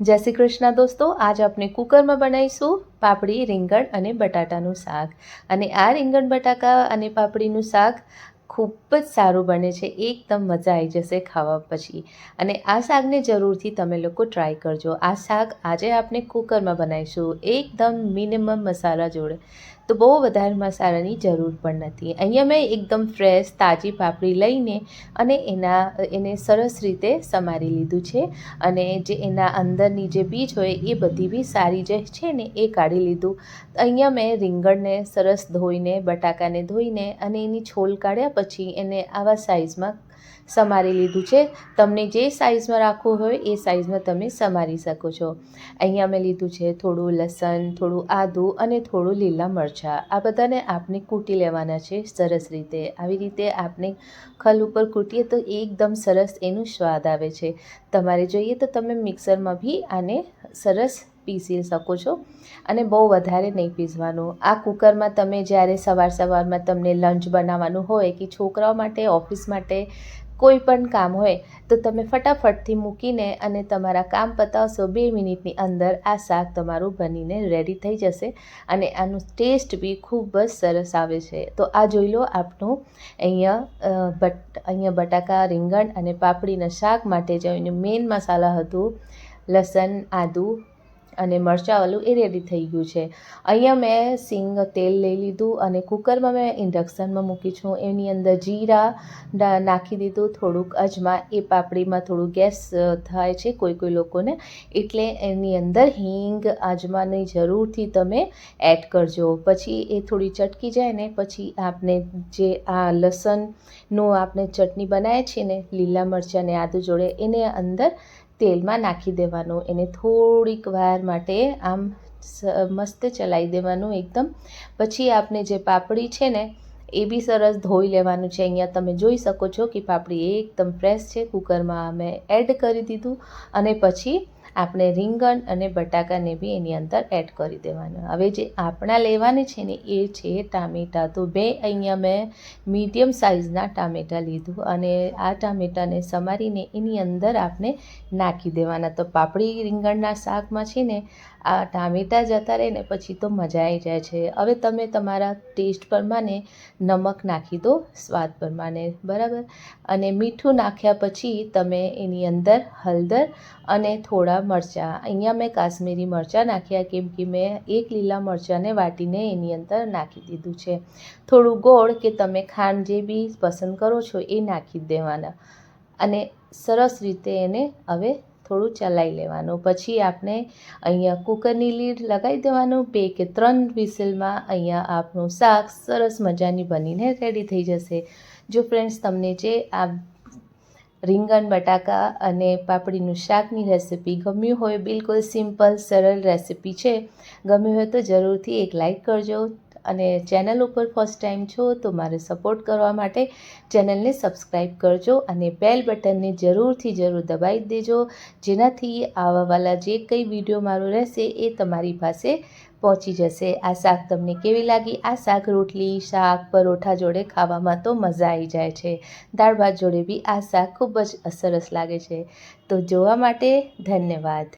જય શ્રી કૃષ્ણ દોસ્તો, આજ આપણે કુકરમાં બનાવીશું પાપડી, રીંગણ અને બટાટાનું શાક. અને આ રીંગણ, બટાકા અને પાપડીનું શાક ખૂબ જ સારું બને છે, એકદમ મજા આવી જશે ખાવા પછી. અને આ શાકને જરૂરથી તમે લોકો ટ્રાય કરજો. આ શાક આજે આપણે કુકરમાં બનાવીશું, એકદમ મિનિમમ મસાલા જોડે. તો બહુ વધારે મસાલાની જરૂર પણ નથી. અહીંયા મેં એકદમ ફ્રેશ તાજી પાપડી લઈને અને એના, એને સરસ રીતે સમારી લીધું છે. અને જે એના અંદરની જે બીજ હોય એ બધી બી સારી જે છે ને એ કાઢી લીધું. અહીંયા મેં રીંગણને સરસ ધોઈને, બટાકાને ધોઈને અને એની છોલ કાઢ્યા પછી એને આવા સાઇઝમાં સમારી લીધું છે. તમને જે સાઇઝમાં રાખવું હોય એ સાઇઝમાં તમે સમારી શકો છો. અહીંયા મેં લીધું છે થોડું લસણ, થોડું આદું અને થોડું લીલા મરચાં. આ બધાને આપણે કૂટી લેવાના છે સરસ રીતે. આવી રીતે આપણે ખલ ઉપર કૂટીએ તો એકદમ સરસ એનું સ્વાદ આવે છે. તમારે જોઈએ તો તમે મિક્સરમાં બી આને સરસ પીસી શકો છો અને બહુ વધારે નહીં પીસવાનું. આ કુકરમાં તમે જ્યારે સવાર સવારમાં તમને લંચ બનાવવાનું હોય કે છોકરાઓ માટે, ઓફિસ માટે કોઈ પણ કામ હોય, તો તમે ફટાફટથી મૂકીને અને તમારા કામ પતાવશો બે મિનિટની અંદર આ શાક તમારું બનીને રેડી થઈ જશે અને આનું ટેસ્ટ બી ખૂબ જ સરસ આવે છે. તો આ જોઈ લો આપણું અહીંયા બટ, અહીંયા બટાકા રીંગણ અને પાપડીના શાક માટે જે એનું મેઇન મસાલા હતું લસણ, આદું અને મરચાંવાળું એ રેડી થઈ ગયું છે. અહીંયા મેં સિંગ તેલ લઈ લીધું અને કુકરમાં મેં ઇન્ડક્શનમાં મૂકી છું. એની અંદર જીરા નાખી દીધું, થોડુંક અજમા, એ પાપડીમાં થોડું ગેસ થાય છે કોઈ કોઈ લોકોને. એટલે એની અંદર હિંગ, અજમાની જરૂરથી તમે એડ કરજો. પછી એ થોડી ચટકી જાય ને, પછી આપણે જે આ લસણનું આપણે ચટણી બનાવીએ છીએ ને, લીલા મરચાં ને આદુ જોડે, એને અંદર તેલમાં નાખી દેવાનું. એને થોડીક વાર માટે આમ મસ્ત ચલાવી દેવાનું એકદમ. પછી આપણે જે પાપડી છે ને, એ બી સરસ ધોઈ લેવાનું છે. અહીંયા તમે જોઈ શકો છો કે પાપડી એકદમ ફ્રેશ છે. કુકરમાં અમે એડ કરી દીધું. અને પછી આપણે રીંગણ અને બટાકાને બી એની અંદર એડ કરી દેવાનું. હવે જે આપણા લેવાની છે ને, એ છે ટામેટાં. તો બે અહીંયા મેં મીડિયમ સાઇઝના ટામેટાં લીધું અને આ ટામેટાને સમારીને એની અંદર આપણે નાખી દેવાના. તો પાપડી રીંગણના શાકમાં છે ને, આ ટામેટાં જતા રહે ને, પછી તો મજા આવી જાય છે. હવે તમે તમારા ટેસ્ટ પ્રમાણે નમક નાખી દો, સ્વાદ પ્રમાણે. બરાબર? અને મીઠું નાખ્યા પછી તમે એની અંદર હળદર અને થોડા મરચાં. અહીંયા મેં કાશ્મીરી મરચાં નાખ્યા કેમ કે મેં એક લીલા મરચાંને વાટીને એની અંદર નાખી દીધું છે. થોડું ગોળ કે તમે ખાંડ જે બી પસંદ કરો છો એ નાખી દેવાના. અને સરસ રીતે એને હવે થોડું ચલાવી લેવાનું. પછી આપણે અહીંયા કુકરની લીડ લગાવી દેવાનું. બે કે ત્રણ વિસલમાં અહીંયા આપણું શાક સરસ મજાની બનીને રેડી થઈ જશે. જો ફ્રેન્ડ્સ તમને જે આ રીંગણ, બટાકા અને પાપડીનું શાકની રેસિપી ગમ્યું હોય, બિલકુલ સિમ્પલ, સરળ રેસિપી છે. ગમ્યું હોય તો જરૂરથી એક લાઈક કરજો અને ચેનલ ઉપર ફર્સ્ટ ટાઈમ છો તો મારે સપોર્ટ કરવા માટે ચેનલને સબસ્ક્રાઈબ કરજો અને બેલ બટનને જરૂરથી જરૂર દબાવી દેજો. જેનાથી આવાવાલા જે કંઈ વીડિયો મારો રહેશે એ તમારી પાસે પહોંચી જશે. આ શાક તમને કેવી લાગી? આ શાક રોટલી, શાક, પરોઠા જોડે ખાવામાં તો મજા આવી જાય છે. દાળ ભાત જોડે બી આ શાક ખૂબ જ સરસ લાગે છે. તો જોવા માટે ધન્યવાદ.